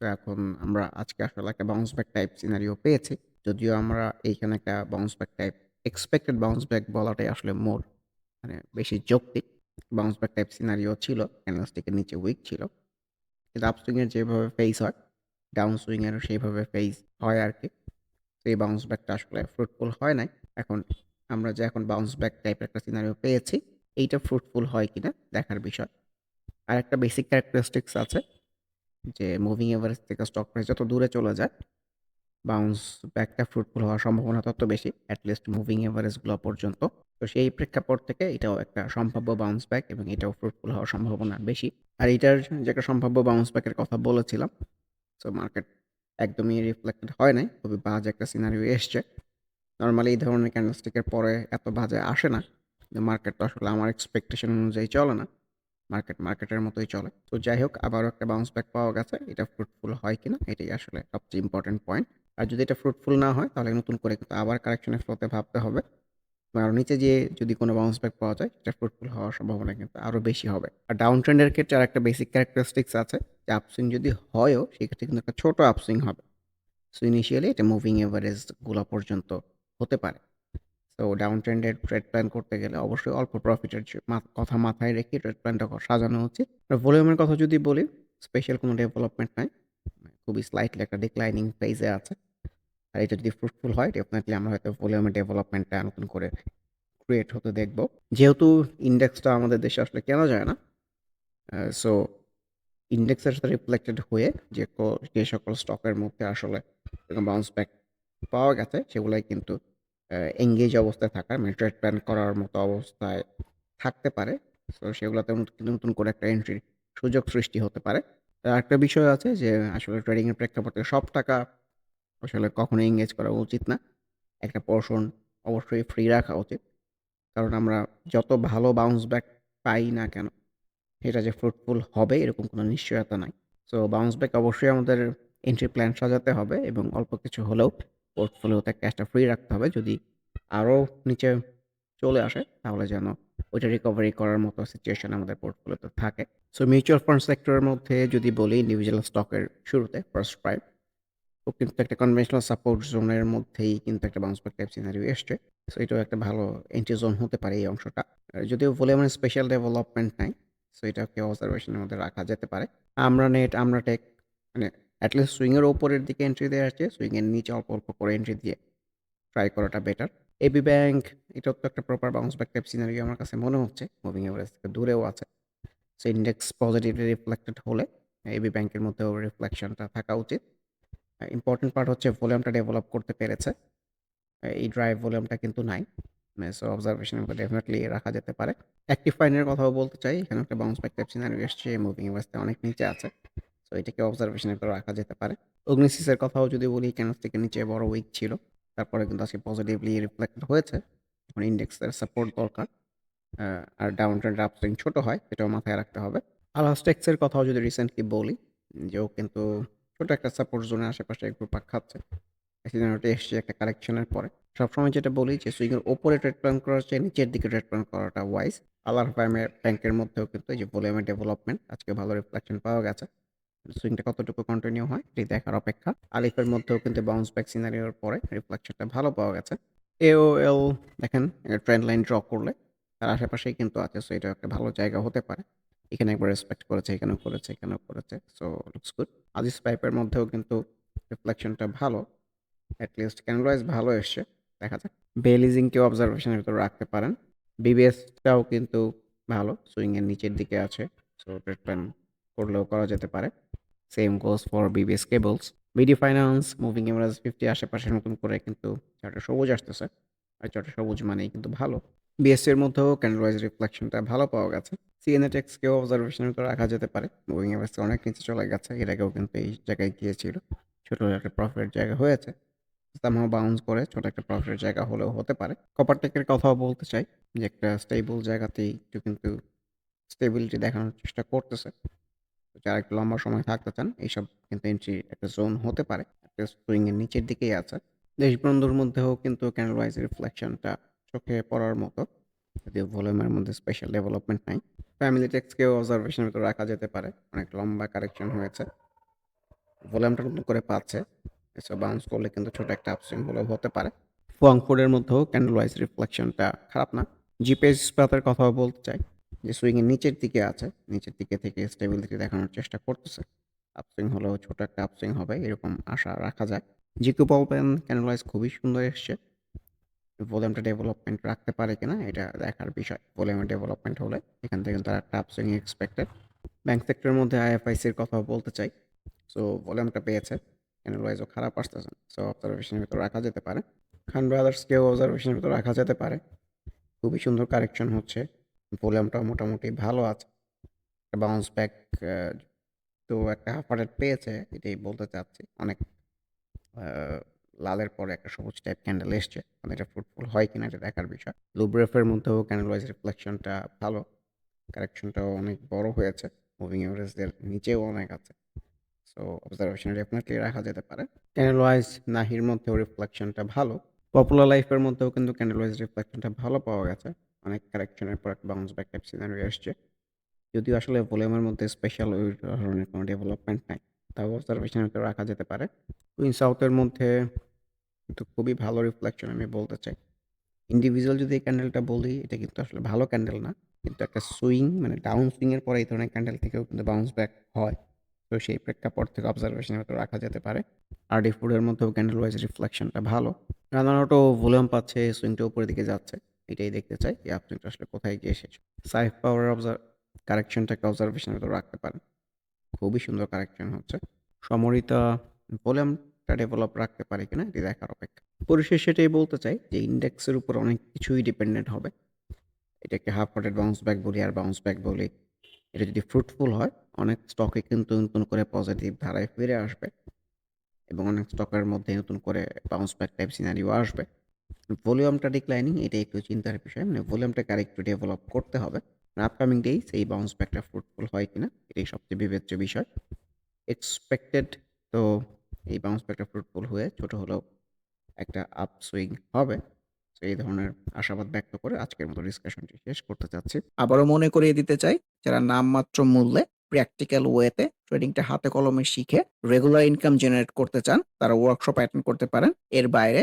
So এখন আমরা আজকে আসলে একটা বাউন্স ব্যাক টাইপ সিনারিও পেয়েছি। যদিও আমরা এইখানে একটা bounce back type expected bounce back বলাটাই আসলে মোর মানে বেশি যৌক্তিক। বাউন্স ব্যাক টাইপ সিনারিও ছিল, ক্যান্ডেলস্টিকের নিচে উইক ছিল। কিন্তু আপসুইং এর যেভাবে ফেজ হয়, ডাউন সুইং এরও সেইভাবে ফেজ হয় আরকি। তো এই বাউন্স ব্যাকটা আসলে ফ্রুটফুল হয় নাই। এখন আমরা যে এখন বাউন্স ব্যাক টাইপের একটা সিনারিও পেয়েছি, এইটা ফ্রুটফুল হয় কিনা দেখার বিষয়। আর একটা বেসিক ক্যারেক্টারিস্টিক্স আছে যে মুভিং এভারেজ থেকে স্টক প্রাইস যত দূরে চলে যায়, বাউন্স ব্যাকটা ফ্রুটফুল হওয়ার সম্ভাবনা তত বেশি। এট লিস্ট মুভিং এভারেজগুলো পর্যন্ত। তো সেই প্রেক্ষাপট থেকে এটাও একটা সম্ভাব্য বাউন্স ব্যাক এবং এটাও ফ্রুটফুল হওয়ার সম্ভাবনা বেশি। আর এটার যে একটা সম্ভাব্য বাউন্স ব্যাকের কথা বলেছিলাম, সো মার্কেট একদমই রিফ্লেক্টেড হয় নাই। খুবই বাজে একটা সিনারিও এসছে। নরমালি এই ধরনের ক্যান্ডেলস্টিকের পরে এত বাজে আসে না। মার্কেট তো আসলে আমার এক্সপেকটেশন অনুযায়ী চলে না। মার্কেট মার্কেটের মতোই চলে। তো যাই হোক আবারও একটা বাউন্স ব্যাক পাওয়া গেছে। এটা ফ্রুটফুল হয় কিনা এটাই আসলে সবচেয়ে ইম্পোর্টেন্ট পয়েন্ট। আর যদি এটা ফ্রুটফুল না হয় তাহলে নতুন করে কিন্তু আবার কারেকশনের ফ্লোতে ভাবতে হবে। আরও নিচে যেয়ে যদি কোনো বাউন্স ব্যাক পাওয়া যায়, সেটা ফ্রুটফুল হওয়ার সম্ভাবনা কিন্তু আরও বেশি হবে। আর ডাউন ট্রেন্ড এর ক্ষেত্রে আরেকটা বেসিক ক্যারেক্টারিস্টিক্স আছে যে আপসুইং যদি হয়ও সেক্ষেত্রে কিন্তু একটা ছোটো আপসুইং হবে। সো ইনিশিয়ালি এটা মুভিং এভারেজগুলা পর্যন্ত হতে পারে। সো ডাউন ট্রেন্ড এর ট্রেড প্ল্যান করতে গেলে অবশ্যই অল্প প্রফিটের কথা মাথায় রেখে ট্রেড প্ল্যানটা সাজানো উচিত। আর ভলিউমের কথা যদি বলি, স্পেশাল কোনো ডেভেলপমেন্ট নাই। খুবই স্লাইটলি একটা ডিক্লাইনিং ফেজে আছে। আর এটা যদি ফ্রুটফুল হয় ডেফিনিটলি আমরা হয়তো ভলিউমের ডেভেলপমেন্টটা নতুন করে ক্রিয়েট হতে দেখব। যেহেতু ইন্ডেক্সটা আমাদের দেশে আসলে কেনা যায় না। সো ইন্ডেক্সের সাথে রিফ্লেক্টেড হয়ে যে সকল স্টকের মধ্যে আসলে বাউন্স ব্যাক পাওয়া গেছে সেগুলাই কিন্তু আ এনগেজ অবস্থায় থাকা মানে ট্রেড প্ল্যান করার মতো অবস্থায় থাকতে পারে। তো সেগুলোতে নতুন করে একটা এন্ট্রির সুযোগ সৃষ্টি হতে পারে। আরেকটা বিষয় আছে যে আসলে ট্রেডিং এর প্রেক্ষাপটে সব টাকা আসলে কখনোই এঙ্গেজ করা উচিত না। একটা পোরশন অবশ্যই ফ্রি রাখা উচিত। কারণ আমরা যত ভালো বাউন্স ব্যাক পাই না কেন, সেটা যে ফ্রুটফুল হবে এরকম কোনো নিশ্চয়তা নাই। সো বাউন্স ব্যাক অবশ্যই আমাদের এন্ট্রি প্ল্যান সাজাতে হবে এবং অল্প কিছু হলেও পোর্টফোলিওতে ক্যাশটা ফ্রি রাখতে হবে। যদি আরও নিচে চলে আসে তাহলে যেন ওইটা রিকভারি করার মতো সিচুয়েশন আমাদের পোর্টফোলিওতে থাকে। সো মিউচুয়াল ফান্ড সেক্টরের মধ্যে যদি বলি ইন্ডিভিজুয়াল স্টকের শুরুতে ফার্স্ট প্রাইম ও কিন্তু একটা কনভেনশনাল সাপোর্ট জোনের মধ্যেই কিন্তু একটা বাউন্স ব্যাক টাইপ সিনারিও এসছে। সো এটাও একটা ভালো এন্ট্রি জোন হতে পারে এই অংশটা। যদিও ভলিউমের স্পেশাল ডেভেলপমেন্ট নাই। সো এটাকে অবজারভেশনের মধ্যে রাখা যেতে পারে। আমরা নেট, আমরা টেক মানে এট লিস্ট সুইং এর উপরের দিকে এন্ট্রি দেওয়া আছে সুইংয়ের নিচে অল্প, অল্প করে এন্ট্রি দিয়ে ট্রাই করাটা বেটার। এবি ব্যাংক এটাও তো একটা proper bounce back type scenario আমার কাছে মনে হচ্ছে। মুভিং এভারেজ থেকে দূরেও আছে। সো ইন্ডেক্স পজিটিভলি রিফ্লেক্টেড হলে এবি ব্যাংকের মধ্যেও রিফ্লেকশনটা থাকা উচিত। ইম্পোর্টেন্ট পার্ট হচ্ছে ভলিউমটা ডেভেলপ করতে পেরেছে। এই ড্রাইভ ভলিউমটা কিন্তু নাই। সো অবজারভেশনের মধ্যে ডেফিনিটলি রাখা যেতে পারে। অ্যাক্টিভ ফাইনের কথাও বলতে চাই। এখানে একটা বাউন্স ব্যাক টাইপ সিনারিও এসছে। মুভিং এভারেজ অনেক নিচে আছে। সো এটাকে অবজারভেশনের ভিতরে রাখা যেতে পারে। অগ্নিসিসের কথাও যদি বলি ক্যান্ডেলস্টিকের নিচে বড় উইক ছিল। তারপরে কিন্তু আজকে পজিটিভলি রিফ্লেক্টেড হয়েছে। এখন ইন্ডেক্সের সাপোর্ট দরকার। আর ডাউন ট্রেন্ড আপসুইং ছোট হয়, সেটাও মাথায় রাখতে হবে। আলাস্টেক্স এর কথাও যদি রিসেন্টলি বলি যে ও কিন্তু ছোট একটা সাপোর্ট জোনের আশেপাশে একটু পাক খাচ্ছে। এই এসছে একটা কারেকশনের পরে। সবসময় যেটা বলি যে সুইং ওপরে ট্রেড প্ল্যান করার চেয়ে নিচের দিকে ট্রেড প্ল্যান করাটা ওয়াইজ। রহমে ব্যাংকের মধ্যেও কিন্তু এই যে ভলিউমের ডেভেলপমেন্ট আজকে ভালো রিফ্লেকশন পাওয়া গেছে। সুইংটা কতটুকু কন্টিনিউ হয় এটি দেখার অপেক্ষা। আলিফের মধ্যেও কিন্তু বাউন্স ব্যাক সিনারিওর পরে রিফ্লেকশনটা ভালো পাওয়া গেছে। এওএল দেখেন ট্রেন্ড লাইন ড্র করলে তার আশেপাশেই কিন্তু আছে। সো এটাও একটা ভালো জায়গা হতে পারে। এখানে একবার রেসপেক্ট করেছে, এখানেও করেছে, এখানেও করেছে। So looks good. আজিজ পাইপের মধ্যেও কিন্তু রিফ্লেকশনটা ভালো। এট লিস্ট ক্যান্ডেল ওয়াইজ ভালো এসছে। দেখা যাক। বেলিজিংকেও অবজারভেশনের ভিতরে রাখতে পারেন। বিবিএসটাও কিন্তু ভালো। সুইংয়ের নিচের দিকে আছে। সো প্ল্যান করলেও করা যেতে পারে। Same goes for BBS cables. BD finance moving average 50 আশেপাশে নতুন করে কিন্তু চার্টে সবুজ আসতেছে। আর চার্টে সবুজ মানেই কিন্তু ভালো। বিএসসি এর মধ্যেও ক্যান্ডেল ওয়াইজ রিফ্লেকশনটা ভালো পাওয়া গেছে। সিএনএটেক্সকেও অবজারভেশনের ভিতরে রাখা যেতে পারে। মুভিং এভারেজ অনেক নিচে চলে গেছে। এর আগেও কিন্তু এই জায়গায় গিয়েছিল। ছোট একটা প্রফিটের জায়গা হয়েছে। সামহাও বাউন্স করে ছোট একটা প্রফিটের জায়গা হলেও হতে পারে। কপারটেকের কথাও বলতে চাই যে একটা স্টেবল জায়গাতেই একটু কিন্তু স্টেবিলিটি দেখানোর চেষ্টা করতেছে। যারা একটু লম্বা সময় থাকতে চান, এইসব কিন্তু এন্ট্রি একটা জোন হতে পারে। একটা এর নিচের দিকেই আছে। দেশবন্ধুর মধ্যেও কিন্তু ক্যান্ডেল ওয়াইজ রিফ্লেকশনটা চোখে পড়ার মতো। যদিও ভলিউমের মধ্যে স্পেশাল ডেভেলপমেন্ট নাই। ফ্যামিলি টেক্সকেও অবজারভেশনের ভিতরে রাখা যেতে পারে। অনেক লম্বা কারেকশন হয়েছে। ভলিউমটা নতুন করে পাচ্ছে। এসব বাউন্স করলে কিন্তু ছোট একটা আপসুইং হলেও হতে পারে। ফোয়াংফুডের মধ্যেও ক্যান্ডেল ওয়াইজ রিফ্লেকশনটা খারাপ না। জিপিএস ইস্পাতের কথাও বলতে চাই। যে সুইং এর নিচের দিকে আছে। নিচের দিকে থেকে স্টেবিলিটি দেখানোর চেষ্টা করতেছে। আপসুইং হলেও ছোট একটা আপসুইং হবে, এরকম আশা রাখা যায়। জিকু বল পেন খুবই সুন্দর এসছে। ভলিউমটা ডেভেলপমেন্ট রাখতে পারে কিনা, এটা দেখার বিষয়। ভলিউমের ডেভেলপমেন্ট হলে এখান থেকে তারা একটা আপসুইং এক্সপেক্টেড। ব্যাংক সেক্টরের মধ্যে আইএফআইসির কথা বলতে চাই। সো ভলিউমটা পেয়েছে। ক্যান্ডেল ওয়াইজও খারাপ আসতেছে। সো অবজারভেশনের ভিতরে রাখা যেতে পারে। খান ব্রাদার্সকেও অবজারভেশনের ভিতরে রাখা যেতে পারে। খুবই সুন্দর কারেকশন হচ্ছে। ভলিউমটাও মোটামুটি ভালো আছে। বাউন্স ব্যাক তো একটা হাফ হার্টেড পেয়েছে, এটাই বলতে চাচ্ছি। অনেক লালের পরে একটা সবুজ টাইপ ক্যান্ডেল এসছে। মানে এটা ফ্রুটফুল হয় কিনা এটা দেখার বিষয়। লুব্রেফের মধ্যেও ক্যান্ডেল ওয়াইজ রিফ্লেকশনটা ভালো। কারেকশনটাও অনেক বড় হয়েছে। মুভিং এভারেজের নিচেও অনেক আছে। সো অবজারভেশন ডেফিনিটলি রাখা যেতে পারে। ক্যান্ডেল ওয়াইজ নাহির মধ্যেও রিফ্লেকশনটা ভালো। পপুলার লাইফের মধ্যেও কিন্তু ক্যান্ডেল ওয়াইজ রিফ্লেকশনটা ভালো পাওয়া গেছে। অনেক কারেকশনের পর একটা বাউন্স ব্যাক টাইপ সিনারিও এসছে। যদিও আসলে ভলিউমের মধ্যে স্পেশাল ওই ধরনের কোনো ডেভেলপমেন্ট নাই। তাও অবজারভেশনের ভিতরে রাখা যেতে পারে। কুইন সাউথের মধ্যে কিন্তু খুবই ভালো রিফ্লেকশন আমি বলতে চাই। ইন্ডিভিজুয়াল যদি এই ক্যান্ডেলটা বলি এটা কিন্তু আসলে ভালো ক্যান্ডেল না। কিন্তু একটা সুইং মানে ডাউন সুইং এর পরে এই ধরনের ক্যান্ডেল থেকেও কিন্তু বাউন্স ব্যাক হয়। তো সেই প্রেক্ষাপট থেকে অবজারভেশনের ভিতরে রাখা যেতে পারে। আরডি ফুডের মধ্যেও ক্যান্ডেল ওয়াইজ রিফ্লেকশনটা ভালো। রানারটাও ভলিউম পাচ্ছে, সুইংটা উপরের দিকে যাচ্ছে। এটাই দেখতে চাই যে আপনি আসলে কোথায় গিয়ে শেষ সাইফ পাওয়ার অবজার কারেকশনটাকে অবজারভেশনের ভিতরে রাখতে পারেন। খুবই সুন্দর কারেকশন হচ্ছে। সমরিতা ভলিউমটা ডেভেলপ রাখতে পারে কিনা এটি দেখার অপেক্ষা। পরিশেষে সেটাই বলতে চাই যে ইন্ডেক্সের উপর অনেক কিছুই ডিপেন্ডেন্ট হবে। এটাকে হাফ হার্টেড বাউন্স ব্যাক বলি আর বাউন্স ব্যাক বলি। এটা যদি ফ্রুটফুল হয়, অনেক স্টকে কিন্তু নতুন করে পজিটিভ ধারায় ফিরে আসবে। এবং অনেক স্টকের মধ্যে নতুন করে বাউন্স ব্যাক টাইপ সিনারিও আসবে। ভলিউমটা ডিক্লাইনিং এটা একটু চিন্তার বিষয়। মানে ভলিউমটাকে আরেকটু ডেভেলপ করতে হবে। আপকামিং ডেইজ এই বাউন্স ব্যাকটা ফ্রুটফুল হয় কিনা, এটাই সবচেয়ে বিবেচ্য বিষয়। এক্সপেক্টেড তো এই বাউন্স ব্যাকটা ফ্রুটফুল হয়ে ছোট হলেও একটা আপসুইং হবে। তো এই ধরনের আশাবাদ ব্যক্ত করে আজকের মতো ডিসকাশনটি শেষ করতে চাচ্ছি। আবারও মনে করিয়ে দিতে চাই, যারা নামমাত্র মূল্যে প্র্যাকটিক্যাল ওয়েতে ট্রেডিংটা হাতে কলমে শিখে রেগুলার ইনকাম জেনারেট করতে চান, তারা ওয়ার্কশপ অ্যাটেন্ড করতে পারেন। এর বাইরে